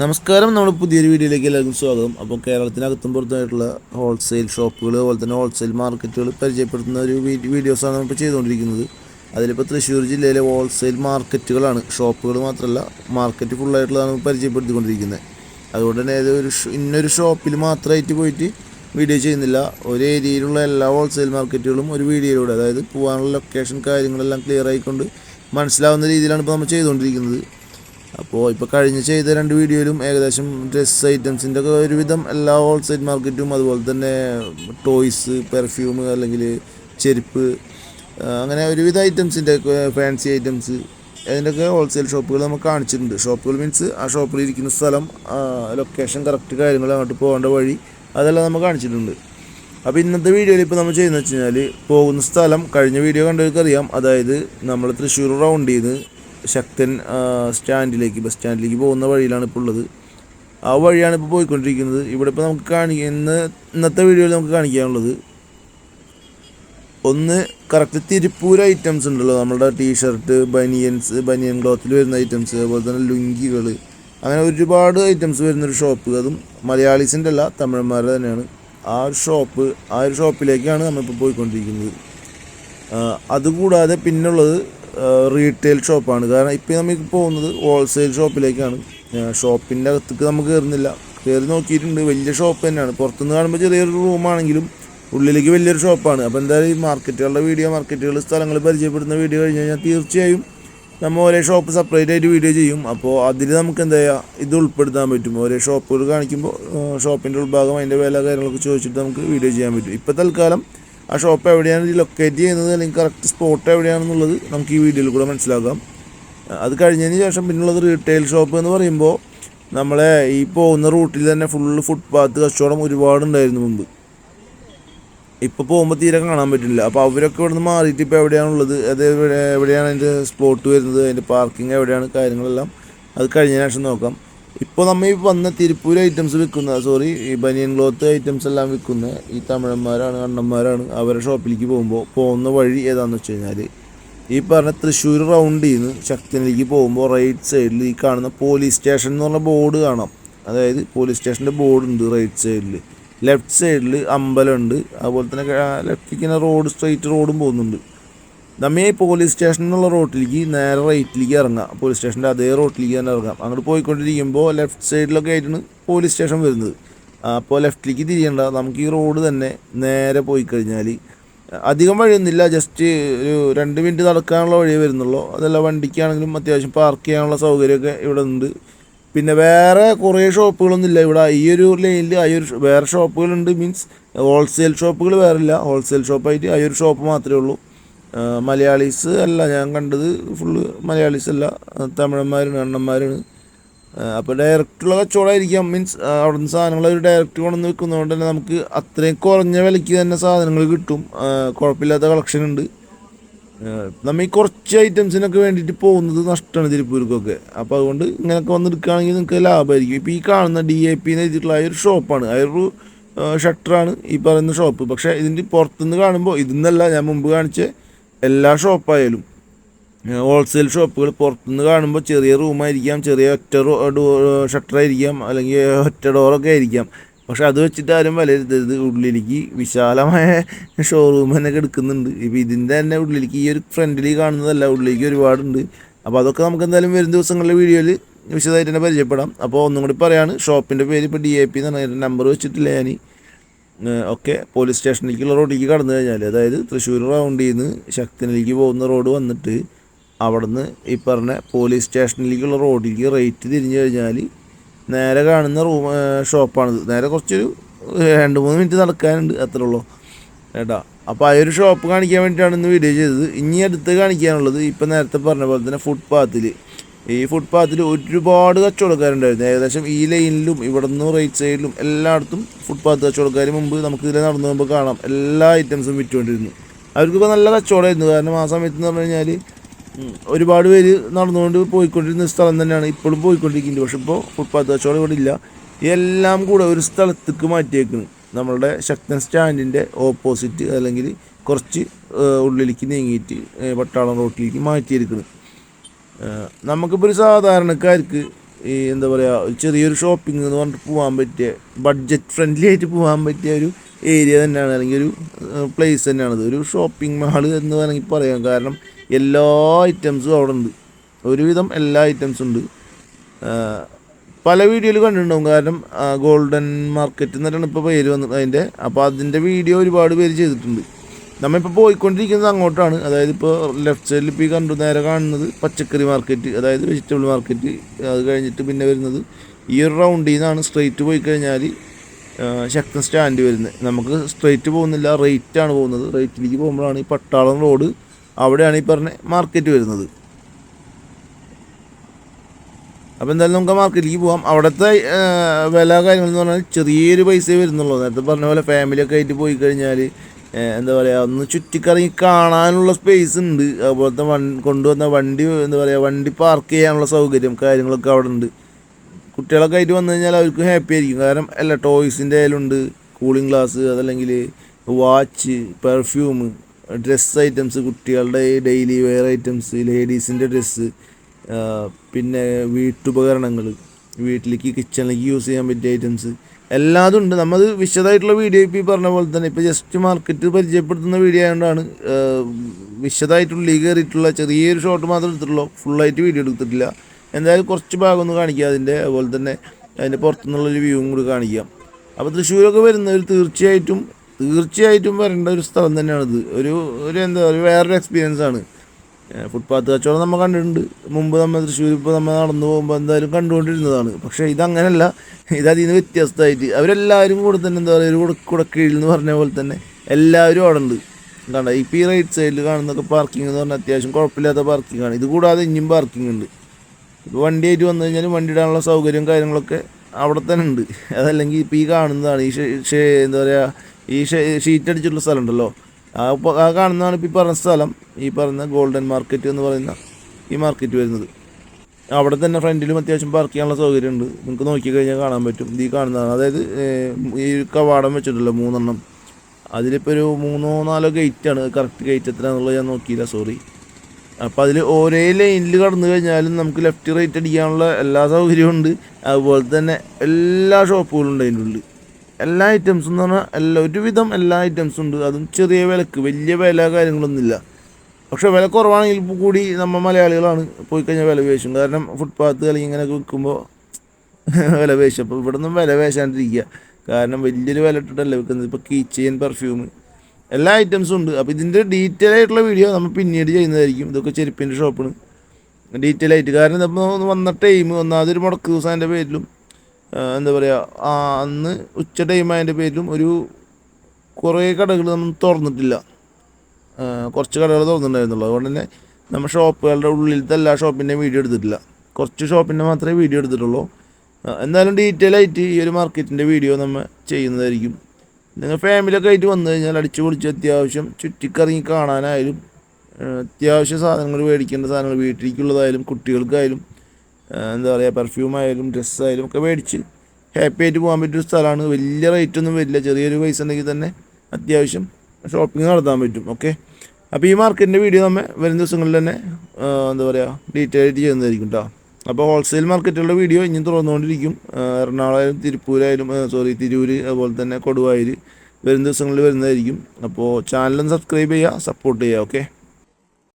നമസ്കാരം നമ്മൾ പുതിയൊരു വീഡിയോയിലേക്ക് എല്ലാവർക്കും സ്വാഗതം. അപ്പോൾ കേരളത്തിനകത്തും പുറത്തായിട്ടുള്ള ഹോൾസെയിൽ ഷോപ്പുകൾ അതുപോലെ തന്നെ ഹോൾസെയിൽ മാർക്കറ്റുകൾ പരിചയപ്പെടുത്തുന്ന ഒരു വീഡിയോസാണ് നമ്മൾ ചെയ്തുകൊണ്ടിരിക്കുന്നത്. അതിലിപ്പോൾ തൃശ്ശൂർ ജില്ലയിലെ ഹോൾസെയിൽ മാർക്കറ്റുകളാണ് ഷോപ്പുകൾ മാത്രമല്ല മാർക്കറ്റ് ഫുള്ളായിട്ടുള്ളതാണ് നമ്മൾ പരിചയപ്പെടുത്തിക്കൊണ്ടിരിക്കുന്നത്. അതുകൊണ്ട് തന്നെ ഒരു ഇന്നൊരു ഷോപ്പിൽ മാത്രമായിട്ട് പോയിട്ട് വീഡിയോ ചെയ്യുന്നില്ല. ഒരു ഏരിയയിലുള്ള എല്ലാ ഹോൾസെയിൽ മാർക്കറ്റുകളും ഒരു വീഡിയോയിലൂടെ അതായത് പോകാനുള്ള ലൊക്കേഷൻ കാര്യങ്ങളെല്ലാം ക്ലിയർ ആയിക്കൊണ്ട് മനസ്സിലാവുന്ന രീതിയിലാണ് ഇപ്പോൾ നമ്മൾ ചെയ്തുകൊണ്ടിരിക്കുന്നത്. അപ്പോൾ ഇപ്പോൾ കഴിഞ്ഞ ചെയ്ത രണ്ട് വീഡിയോയിലും ഏകദേശം ഡ്രസ് ഐറ്റംസിന്റെ ഒക്കെ ഒരുവിധം എല്ലാ ഹോൾസെയിൽ മാർക്കറ്റും അതുപോലെ തന്നെ ടോയ്സ് പെർഫ്യൂം അല്ലെങ്കിൽ ചെരുപ്പ് അങ്ങനെ ഒരുവിധ ഐറ്റംസിന്റെ ഫാൻസി ഐറ്റംസ് അതിന്റെയൊക്കെ ഹോൾസെയിൽ ഷോപ്പുകൾ നമുക്ക് കാണിച്ചിട്ടുണ്ട്. ഷോപ്പുകൾ മീൻസ് ആ ഷോപ്പിൽ ഇരിക്കുന്ന സ്ഥലം ലൊക്കേഷൻ കറക്റ്റ് കാര്യങ്ങൾ അങ്ങോട്ട് പോകേണ്ട വഴി അതെല്ലാം നമ്മൾ കാണിച്ചിട്ടുണ്ട്. അപ്പോൾ ഇന്നത്തെ വീഡിയോയിൽ ഇപ്പോൾ നമ്മൾ ചെയ്യുന്നത് വെച്ച് കഴിഞ്ഞാൽ പോകുന്ന സ്ഥലം കഴിഞ്ഞ വീഡിയോ കണ്ടവർക്കറിയാം. അതായത് നമ്മൾ തൃശ്ശൂർ റൗണ്ട് ചെയ്ത് ശക്തൻ സ്റ്റാൻഡിലേക്ക് ബസ് സ്റ്റാൻഡിലേക്ക് പോകുന്ന വഴിയിലാണ് ഇപ്പോൾ ഉള്ളത്. ആ വഴിയാണ് ഇപ്പോൾ പോയിക്കൊണ്ടിരിക്കുന്നത്. ഇവിടെ ഇപ്പോൾ നമുക്ക് കാണിക്കുക ഇന്ന് ഇന്നത്തെ വീഡിയോയിൽ നമുക്ക് കാണിക്കാനുള്ളത് ഒന്ന് കറക്റ്റ് തിരുപ്പൂർ ഐറ്റംസ് ഉണ്ടല്ലോ. നമ്മുടെ ടീഷർട്ട് ബനിയൻസ് ബനിയൻ ക്ലോത്തിൽ വരുന്ന ഐറ്റംസ് അതുപോലെ തന്നെ ലുങ്കികൾ അങ്ങനെ ഒരുപാട് ഐറ്റംസ് വരുന്നൊരു ഷോപ്പ് അതും മലയാളീസിന്റെ അല്ല തമിഴന്മാരുടെ തന്നെയാണ്. ആ ഒരു ഷോപ്പ് ആ ഒരു ഷോപ്പിലേക്കാണ് നമ്മളിപ്പോൾ പോയിക്കൊണ്ടിരിക്കുന്നത്. അതുകൂടാതെ പിന്നുള്ളത് റീറ്റെയിൽ ഷോപ്പാണ് കാരണം ഇപ്പോൾ നമുക്ക് പോകുന്നത് ഹോൾസെയിൽ ഷോപ്പിലേക്കാണ് ഷോപ്പിന്റെ അകത്തേക്ക് നമുക്ക് കയറുന്നില്ല കയറി നോക്കിയിട്ടുണ്ട്. വലിയ ഷോപ്പ് തന്നെയാണ്. പുറത്തുനിന്ന് കാണുമ്പോൾ ചെറിയൊരു റൂമാണെങ്കിലും ഉള്ളിലേക്ക് വലിയൊരു ഷോപ്പാണ് അപ്പോൾ എന്തായാലും ഈ മാർക്കറ്റുകളുടെ വീഡിയോ മാർക്കറ്റുകൾ സ്ഥലങ്ങൾ പരിചയപ്പെടുന്ന വീഡിയോ കഴിഞ്ഞ് കഴിഞ്ഞാൽ തീർച്ചയായും നമ്മൾ ഓരോ ഷോപ്പ് സെപ്പറേറ്റ് ആയിട്ട് വീഡിയോ ചെയ്യും. അപ്പോൾ അതിൽ നമുക്ക് എന്താ ചെയ്യുക ഇത് ഉൾപ്പെടുത്താൻ പറ്റും. ഓരോ ഷോപ്പുകൾ കാണിക്കുമ്പോൾ ഷോപ്പിന്റെ ഉൾഭാഗം അതിന്റെ വില കാര്യങ്ങളൊക്കെ ചോദിച്ചിട്ട് നമുക്ക് വീഡിയോ ചെയ്യാൻ പറ്റും. ഇപ്പോൾ തൽക്കാലം ആ ഷോപ്പ് എവിടെയാണ് ലൊക്കേറ്റ് ചെയ്യുന്നത് അല്ലെങ്കിൽ കറക്റ്റ് സ്പോട്ട് എവിടെയാണെന്നുള്ളത് നമുക്ക് ഈ വീഡിയോയിൽ കൂടെ മനസ്സിലാക്കാം. അത് കഴിഞ്ഞതിന് ശേഷം പിന്നുള്ളത് റീറ്റെയിൽ ഷോപ്പ് എന്ന് പറയുമ്പോൾ നമ്മളെ ഈ പോകുന്ന റൂട്ടിൽ തന്നെ ഫുള്ള് ഫുട്പാത്ത് കച്ചവടം ഒരുപാടുണ്ടായിരുന്നു മുമ്പ്. ഇപ്പോൾ പോകുമ്പോൾ തീരെ കാണാൻ പറ്റില്ല. അപ്പോൾ അവരൊക്കെ ഇവിടുന്ന് മാറിയിട്ട് ഇപ്പോൾ എവിടെയാണുള്ളത്? അത് എവിടെ എവിടെയാണ് അതിന്റെ സ്പോട്ട് വരുന്നത്? അതിന്റെ പാർക്കിംഗ് എവിടെയാണ്? കാര്യങ്ങളെല്ലാം അത് കഴിഞ്ഞ ശേഷം നോക്കാം. ഇപ്പോൾ നമ്മൾ ഈ വന്ന തിരുപ്പൂർ ഐറ്റംസ് വിൽക്കുന്ന സോറി ഈ ബനിയൻ ക്ലോത്ത് ഐറ്റംസ് എല്ലാം വിൽക്കുന്ന. ഈ തമിഴന്മാരാണ് കണ്ണന്മാരാണ്. അവരുടെ ഷോപ്പിലേക്ക് പോകുമ്പോൾ പോകുന്ന വഴി ഏതാണെന്ന് വെച്ച് കഴിഞ്ഞാൽ ഈ പറഞ്ഞ തൃശ്ശൂർ റൗണ്ടിൽ നിന്ന് ശക്തനിലേക്ക് പോകുമ്പോൾ റൈറ്റ് സൈഡിൽ ഈ കാണുന്ന പോലീസ് സ്റ്റേഷൻ എന്ന് പറഞ്ഞ ബോർഡ് കാണാം. അതായത് പോലീസ് സ്റ്റേഷന്റെ ബോർഡ് ഉണ്ട് റൈറ്റ് സൈഡിൽ ലെഫ്റ്റ് സൈഡിൽ അമ്പലമുണ്ട് അതുപോലെ തന്നെ ലെഫ്റ്റിലേക്ക് ഇങ്ങനെ റോഡ് സ്ട്രെയിറ്റ് റോഡും പോകുന്നുണ്ട്. നമ്മ പോലീസ് സ്റ്റേഷൻ എന്നുള്ള റോട്ടിലേക്ക് നേരെ റൈറ്റിലേക്ക് ഇറങ്ങാം. പോലീസ് സ്റ്റേഷന്റെ അതേ റോട്ടിലേക്ക് തന്നെ ഇറങ്ങാം. അങ്ങോട്ട് പോയിക്കൊണ്ടിരിക്കുമ്പോൾ ലെഫ്റ്റ് സൈഡിലൊക്കെ ആയിട്ടാണ് പോലീസ് സ്റ്റേഷൻ വരുന്നത്. അപ്പോൾ ലെഫ്റ്റിലേക്ക് തിരിയേണ്ട. നമുക്ക് ഈ റോഡ് തന്നെ നേരെ പോയി കഴിഞ്ഞാൽ അധികം വഴിയൊന്നുമില്ല. ജസ്റ്റ് ഒരു രണ്ട് മിനിറ്റ് നടക്കാനുള്ള വഴിയേ വരുന്നുള്ളൂ. അതല്ല വണ്ടിക്കാണെങ്കിലും അത്യാവശ്യം പാർക്ക് ചെയ്യാനുള്ള സൗകര്യമൊക്കെ ഇവിടെ ഉണ്ട്. പിന്നെ വേറെ കുറേ ഷോപ്പുകളൊന്നും ഇല്ല ഇവിടെ ഈ ഒരു ലൈനിൽ ആ ഒരു വേറെ ഷോപ്പുകളുണ്ട് മീൻസ് ഹോൾസെയിൽ ഷോപ്പുകൾ വേറെ ഇല്ല ഹോൾസെയിൽ ഷോപ്പായിട്ട് ആ ഒരു ഷോപ്പ് മാത്രമേ ഉള്ളൂ. മലയാളീസ് അല്ല ഞാൻ കണ്ടത് ഫുള്ള് മലയാളീസ് അല്ല തമിഴന്മാരാണ് അണ്ണന്മാരാണ് അപ്പോൾ ഡയറക്റ്റുള്ള കച്ചവടമായിരിക്കാം. മീൻസ് അവിടുന്ന് സാധനങ്ങൾ ഒരു ഡയറക്റ്റ് കൊണ്ടുവന്ന് വെക്കുന്നതുകൊണ്ട് തന്നെ നമുക്ക് അത്രയും കുറഞ്ഞ വിലയ്ക്ക് തന്നെ സാധനങ്ങൾ കിട്ടും. കുഴപ്പമില്ലാത്ത കളക്ഷൻ ഉണ്ട്. നമ്മൾ ഈ കുറച്ച് ഐറ്റംസിനൊക്കെ വേണ്ടിയിട്ട് പോകുന്നത് നഷ്ടമാണ് തിരുപ്പൂർക്കൊക്കെ. അപ്പോൾ അതുകൊണ്ട് ഇങ്ങനെയൊക്കെ വന്നെടുക്കുകയാണെങ്കിൽ നിങ്ങൾക്ക് ലാഭമായിരിക്കും. ഇപ്പോൾ ഈ കാണുന്ന ഡി എ പി എന്ന് എഴുതിയിട്ടുള്ള ഒരു ഷോപ്പാണ് ആ ഒരു ഷട്ടറാണ് ഈ പറയുന്ന ഷോപ്പ് പക്ഷേ ഇതിന്റെ പുറത്തുനിന്ന് കാണുമ്പോൾ ഇതിന്നല്ല ഞാൻ മുമ്പ് കാണിച്ച എല്ലാ ഷോപ്പായാലും. ഹോൾസെയിൽ ഷോപ്പുകൾ പുറത്തുനിന്ന് കാണുമ്പോൾ ചെറിയ റൂമായിരിക്കാം ചെറിയ ഒറ്റ ഷട്ടറായിരിക്കാം അല്ലെങ്കിൽ ഒറ്റ ഡോറൊക്കെ ആയിരിക്കാം. പക്ഷെ അത് വെച്ചിട്ട് ആരും വിലയിരുത്തരുത്. ഉള്ളിലേക്ക് വിശാലമായ ഷോറൂം തന്നെ എടുക്കുന്നുണ്ട്. ഇപ്പം ഇതിന്റെ തന്നെ ഉള്ളിലേക്ക് ഈ ഒരു ഫ്രണ്ടിൽ കാണുന്നതല്ല ഉള്ളിലേക്ക് ഒരുപാടുണ്ട്. അപ്പോൾ അതൊക്കെ നമുക്ക് എന്തായാലും വരും ദിവസങ്ങളിലെ വീഡിയോയിൽ വിശദമായിട്ട് തന്നെ പരിചയപ്പെടാം. അപ്പോൾ ഒന്നും കൂടി പറയാണ് ഷോപ്പിന്റെ പേര് ഇപ്പോൾ ഡി എ പി എന്ന് പറഞ്ഞ നമ്പർ വെച്ചിട്ടില്ല ഞാൻ ഒക്കെ പോലീസ് സ്റ്റേഷനിലേക്കുള്ള റോഡിലേക്ക് കടന്നു കഴിഞ്ഞാൽ അതായത് തൃശ്ശൂർ റൗണ്ടിൽ നിന്ന് ശക്തനിലേക്ക് പോകുന്ന റോഡ് വന്നിട്ട് അവിടുന്ന് ഈ പറഞ്ഞ പോലീസ് സ്റ്റേഷനിലേക്കുള്ള റോഡിലേക്ക് റേറ്റ് തിരിഞ്ഞു കഴിഞ്ഞാൽ നേരെ കാണുന്ന റൂം ഷോപ്പാണിത് നേരെ കുറച്ചൊരു രണ്ട് മൂന്ന് മിനിറ്റ് നടക്കാനുണ്ട് അത്രേ ഉള്ളൂ. ഏട്ടാ അപ്പോൾ ആ ഒരു ഷോപ്പ് കാണിക്കാൻ വേണ്ടിയിട്ടാണ് ഇന്ന് വീഡിയോ ചെയ്തത്. ഇനി അടുത്ത് കാണിക്കാനുള്ളത് ഇപ്പം നേരത്തെ പറഞ്ഞ പോലെ തന്നെ ഫുട്പാത്തിൽ ഈ ഫുട്പാത്തിൽ ഒരുപാട് കച്ചവടക്കാരുണ്ടായിരുന്നു. ഏകദേശം ഈ ലൈനിലും ഇവിടെ നിന്ന് റൈറ്റ് സൈഡിലും എല്ലായിടത്തും ഫുട്പാത്ത് കച്ചവടക്കാർ മുമ്പ് നമുക്ക് ഇതിലെ നടന്നു പോകുമ്പോൾ കാണാം. എല്ലാ ഐറ്റംസും വിറ്റുകൊണ്ടിരുന്നു. അവർക്കിപ്പോൾ നല്ല കച്ചവടമായിരുന്നു. കാരണം ആ സമയത്ത് എന്ന് പറഞ്ഞു കഴിഞ്ഞാൽ ഒരുപാട് പേര് നടന്നുകൊണ്ട് പോയിക്കൊണ്ടിരുന്ന സ്ഥലം തന്നെയാണ് ഇപ്പോഴും പോയിക്കൊണ്ടിരിക്കുന്നത്. പക്ഷെ ഇപ്പോൾ ഫുട്പാത്ത് കച്ചവടം ഇവിടെ ഇല്ല. എല്ലാം കൂടെ ഒരു സ്ഥലത്തേക്ക് മാറ്റിയേക്കുന്നു നമ്മളുടെ ശക്തൻ സ്റ്റാൻഡിന്റെ ഓപ്പോസിറ്റ് അല്ലെങ്കിൽ കുറച്ച് ഉള്ളിലേക്ക് നീങ്ങിയിട്ട് പട്ടാളം റോട്ടിലേക്ക് മാറ്റിയിരിക്കുന്നു നമുക്കിപ്പോൾ ഒരു സാധാരണക്കാർക്ക് ഈ എന്താ പറയുക ഒരു ചെറിയൊരു ഷോപ്പിംഗ് എന്ന് പറഞ്ഞിട്ട് പോകാൻ പറ്റിയ ബഡ്ജറ്റ് ഫ്രണ്ട്ലി ആയിട്ട് പോകാൻ പറ്റിയ ഒരു ഏരിയ തന്നെയാണ് അല്ലെങ്കിൽ ഒരു പ്ലേസ് തന്നെയാണത്. ഒരു ഷോപ്പിംഗ് മാൾ എന്ന് വേണമെങ്കിൽ പറയാം. കാരണം എല്ലാ ഐറ്റംസും അവിടെ ഉണ്ട് ഒരുവിധം എല്ലാ ഐറ്റംസും ഉണ്ട്. പല വീഡിയോയിൽ കണ്ടിട്ടുണ്ടാവും. കാരണം ഗോൾഡൻ മാർക്കറ്റ് എന്നിട്ടാണ് ഇപ്പോൾ പേര് വന്നത്. അതിന്റെ അപ്പോൾ അതിന്റെ വീഡിയോ ഒരുപാട് പേര് ചെയ്തിട്ടുണ്ട്. നമ്മളിപ്പോൾ പോയിക്കൊണ്ടിരിക്കുന്നത് അങ്ങോട്ടാണ്. അതായത് ഇപ്പോൾ ലെഫ്റ്റ് സൈഡിൽ ഇപ്പോൾ ഈ കണ്ടു നേരെ കാണുന്നത് പച്ചക്കറി മാർക്കറ്റ് അതായത് വെജിറ്റബിൾ മാർക്കറ്റ് അത് കഴിഞ്ഞിട്ട് പിന്നെ വരുന്നത് ഈ ഒരു റൗണ്ടിൽ നിന്നാണ് സ്ട്രെയിറ്റ് പോയി കഴിഞ്ഞാൽ ശക്തൻ സ്റ്റാൻഡ് വരുന്നത്. നമുക്ക് സ്ട്രെയിറ്റ് പോകുന്നില്ല റേറ്റാണ് പോകുന്നത്. റേറ്റിലേക്ക് പോകുമ്പോഴാണ് ഈ പട്ടാളം റോഡ് അവിടെയാണ് ഈ പറഞ്ഞ മാർക്കറ്റ് വരുന്നത്. അപ്പോൾ എന്തായാലും നമുക്ക് മാർക്കറ്റിലേക്ക് പോകാം അവിടുത്തെ വില കാര്യങ്ങൾ എന്ന് പറഞ്ഞാൽ ചെറിയൊരു പൈസയെ വരുന്നുള്ളൂ. നേരത്തെ പറഞ്ഞ പോലെ ഫാമിലിയൊക്കെ ആയിട്ട് പോയി കഴിഞ്ഞാൽ എന്താ പറയുക ഒന്ന് ചുറ്റിക്കറങ്ങി കാണാനുള്ള സ്പേസ് ഉണ്ട്. അതുപോലത്തെ വൺ കൊണ്ടുവന്ന വണ്ടി എന്താ പറയുക വണ്ടി പാർക്ക് ചെയ്യാനുള്ള സൗകര്യം കാര്യങ്ങളൊക്കെ അവിടെ ഉണ്ട്. കുട്ടികളൊക്കെ ആയിട്ട് വന്നു കഴിഞ്ഞാൽ അവർക്ക് ഹാപ്പി ആയിരിക്കും. കാരണം എല്ലാ ടോയ്സിന്റെ ഉണ്ട് കൂളിംഗ് ഗ്ലാസ് അതല്ലെങ്കിൽ വാച്ച് പെർഫ്യൂം ഡ്രസ്സ് ഐറ്റംസ് കുട്ടികളുടെ ഡെയിലി വെയർ ഐറ്റംസ് ലേഡീസിന്റെ ഡ്രസ്സ് പിന്നെ വീട്ടുപകരണങ്ങൾ വീട്ടിലേക്ക് കിച്ചണിലേക്ക് യൂസ് ചെയ്യാൻ പറ്റിയ ഐറ്റംസ് എല്ലാതും ഉണ്ട്. നമ്മത് വിശദമായിട്ടുള്ള വീഡിയോ ഇപ്പോൾ ഈ പറഞ്ഞ പോലെ തന്നെ ഇപ്പോൾ ജസ്റ്റ് മാർക്കറ്റ് പരിചയപ്പെടുത്തുന്ന വീഡിയോ ആയതുകൊണ്ടാണ് വിശദമായിട്ടുള്ള ലീഗ് കയറിയിട്ടുള്ള ചെറിയൊരു ഷോട്ട് മാത്രം എടുത്തിട്ടുള്ളൂ. ഫുള്ളായിട്ട് വീഡിയോ എടുത്തിട്ടില്ല. എന്തായാലും കുറച്ച് ഭാഗം ഒന്ന് കാണിക്കുക അതിന്റെ അതുപോലെ തന്നെ അതിന്റെ പുറത്തുനിന്നുള്ളൊരു വ്യൂവും കൂടി കാണിക്കാം. അപ്പോൾ തൃശ്ശൂരൊക്കെ വരുന്നവർ തീർച്ചയായിട്ടും തീർച്ചയായിട്ടും വരേണ്ട ഒരു സ്ഥലം തന്നെയാണിത്. ഒരു ഒരു എന്താ ഒരു വേറൊരു എക്സ്പീരിയൻസ് ആണ്. ഫുട്പാത്ത് കച്ചവടം നമ്മൾ കണ്ടിട്ടുണ്ട്. മുമ്പ് നമ്മൾ തൃശ്ശൂർ ഇപ്പോൾ നമ്മൾ നടന്നു പോകുമ്പോൾ എന്തായാലും കണ്ടുകൊണ്ടിരുന്നതാണ്. പക്ഷേ ഇതങ്ങനല്ല. ഇത് അതിൽ നിന്ന് വ്യത്യസ്തമായിട്ട് അവരെല്ലാവരും കൂടെ തന്നെ എന്താ പറയുക ഒരു കുട കീഴിൽ എന്ന് പറഞ്ഞ പോലെ തന്നെ എല്ലാവരും അവിടെ ഉണ്ട് കണ്ട ഇപ്പോൾ ഈ റൈറ്റ് സൈഡിൽ കാണുന്നൊക്കെ പാർക്കിംഗ് എന്ന് പറഞ്ഞാൽ അത്യാവശ്യം കുഴപ്പമില്ലാത്ത പാർക്കിംഗ് ആണ്. ഇത് കൂടാതെ ഇനിയും പാർക്കിംഗ് ഉണ്ട്. ഇപ്പോൾ വണ്ടിയായിട്ട് വന്നു കഴിഞ്ഞാൽ വണ്ടി ഇടാനുള്ള സൗകര്യവും കാര്യങ്ങളൊക്കെ അവിടെ തന്നെ ഉണ്ട്. അതല്ലെങ്കിൽ ഇപ്പോൾ ഈ കാണുന്നതാണ് ഈ എന്താ പറയുക ഈ ഷീറ്റ് അടിച്ചിട്ടുള്ള സ്ഥലം ഉണ്ടല്ലോ. ആ കാണുന്നതാണ് ഇപ്പോൾ ഈ പറഞ്ഞ സ്ഥലം. ഈ പറഞ്ഞ ഗോൾഡൻ മാർക്കറ്റ് എന്ന് പറയുന്ന ഈ മാർക്കറ്റ് വരുന്നത്. അവിടെ തന്നെ ഫ്രണ്ടിലും അത്യാവശ്യം പാർക്ക് ചെയ്യാനുള്ള സൗകര്യമുണ്ട്. നിങ്ങൾക്ക് നോക്കിക്കഴിഞ്ഞാൽ കാണാൻ പറ്റും. ഈ കാണുന്നതാണ്. അതായത് ഈ കവാടം വെച്ചിട്ടുള്ള മൂന്നെണ്ണം. അതിലിപ്പോൾ ഒരു മൂന്നോ നാലോ ഗേറ്റാണ് കറക്റ്റ് ഗേറ്റ് എത്രയാണെന്നുള്ളത് ഞാൻ നോക്കിയില്ല സോറി അപ്പോൾ അതിൽ ഒരേ ലൈനിൽ കടന്നു കഴിഞ്ഞാലും നമുക്ക് ലെഫ്റ്റ് റൈറ്റ് അടിക്കാനുള്ള എല്ലാ സൗകര്യവും ഉണ്ട്. അതുപോലെ തന്നെ എല്ലാ ഷോപ്പുകളും ഉണ്ട് അതിന്റെ ഉള്ളിൽ എല്ലാ ഐറ്റംസും എന്ന് പറഞ്ഞാൽ എല്ലാ ഒരുവിധം എല്ലാ ഐറ്റംസും ഉണ്ട്. അതും ചെറിയ വിലക്ക് വലിയ വില കാര്യങ്ങളൊന്നുമില്ല. പക്ഷെ വില കുറവാണെങ്കിൽ കൂടി നമ്മൾ മലയാളികളാണ് പോയി കഴിഞ്ഞാൽ വില വേശും കാരണം ഫുട്പാത്ത് അല്ലെങ്കിൽ ഇങ്ങനെയൊക്കെ വിൽക്കുമ്പോൾ വില വേശും അപ്പോൾ ഇവിടെ നിന്നും വില വേശാണ്ടിരിക്കുക കാരണം വലിയൊരു വില ഇട്ടിട്ടല്ലേ വിൽക്കുന്നത്. ഇപ്പോൾ കീ ചെയിൻ പെർഫ്യൂം എല്ലാ ഐറ്റംസും ഉണ്ട്. അപ്പോൾ ഇതിന്റെ ഡീറ്റെയിൽ ആയിട്ടുള്ള വീഡിയോ നമ്മൾ പിന്നീട് ചെയ്യുന്നതായിരിക്കും. ഇതൊക്കെ ചെരുപ്പിന്റെ ഷോപ്പാണ് ഡീറ്റെയിൽ ആയിട്ട്. കാരണം ഇതിപ്പോൾ വന്ന ടൈം ഒന്നാമതൊരു മുടക്ക് ദിവസം അതിന്റെ പേരിലും എന്താ പറയുക അന്ന് ഉച്ച ടൈം അതിന്റെ പേരിലും ഒരു കുറേ കടകൾ നമ്മൾ തുറന്നിട്ടില്ല. കുറച്ച് കടകൾ തുറന്നിട്ടുണ്ടായിരുന്നുള്ളൂ. അതുകൊണ്ട് തന്നെ നമ്മൾ ഷോപ്പുകളുടെ ഉള്ളിലത്തെ എല്ലാ ഷോപ്പിന്റെയും വീഡിയോ എടുത്തിട്ടില്ല. കുറച്ച് ഷോപ്പിന്റെ മാത്രമേ വീഡിയോ എടുത്തിട്ടുള്ളൂ. എന്തായാലും ഡീറ്റെയിൽ ആയിട്ട് ഈ ഒരു മാർക്കറ്റിന്റെ വീഡിയോ നമ്മൾ ചെയ്യുന്നതായിരിക്കും. നിങ്ങൾ ഫാമിലിയൊക്കെ ആയിട്ട് വന്നു കഴിഞ്ഞാൽ അടിച്ചു പൊളിച്ച് അത്യാവശ്യം ചുറ്റിക്കറങ്ങി കാണാനായാലും അത്യാവശ്യം സാധനങ്ങൾ മേടിക്കേണ്ട സാധനങ്ങൾ വീട്ടിലേക്കുള്ളതായാലും കുട്ടികൾക്കായാലും എന്താ പറയുക പെർഫ്യൂം ആയാലും ഡ്രസ്സായാലും ഒക്കെ മേടിച്ച് ഹാപ്പി ആയിട്ട് പോകാൻ പറ്റിയൊരു സ്ഥലമാണ്. വലിയ റേറ്റ് ഒന്നും വരില്ല. ചെറിയൊരു പൈസ ഉണ്ടെങ്കിൽ തന്നെ അത്യാവശ്യം ഷോപ്പിംഗ് നടത്താൻ പറ്റും. ഓക്കെ അപ്പോൾ ഈ മാർക്കറ്റിന്റെ വീഡിയോ നമ്മൾ വരും ദിവസങ്ങളിൽ തന്നെ എന്താ പറയുക ഡീറ്റെയിൽ ആയിട്ട് ചെയ്യുന്നതായിരിക്കും കേട്ടോ അപ്പോൾ ഹോൾസെയിൽ മാർക്കറ്റുള്ള വീഡിയോ ഇനിയും തുറന്നുകൊണ്ടിരിക്കും. എറണാകുളമായാലും തിരുപ്പൂരായാലും സോറി തിരൂര് അതുപോലെ തന്നെ കൊടുവായൂർ വരും ദിവസങ്ങളിൽ വരുന്നതായിരിക്കും. അപ്പോൾ ചാനലും സബ്സ്ക്രൈബ് ചെയ്യുക സപ്പോർട്ട് ചെയ്യുക. ഓക്കെ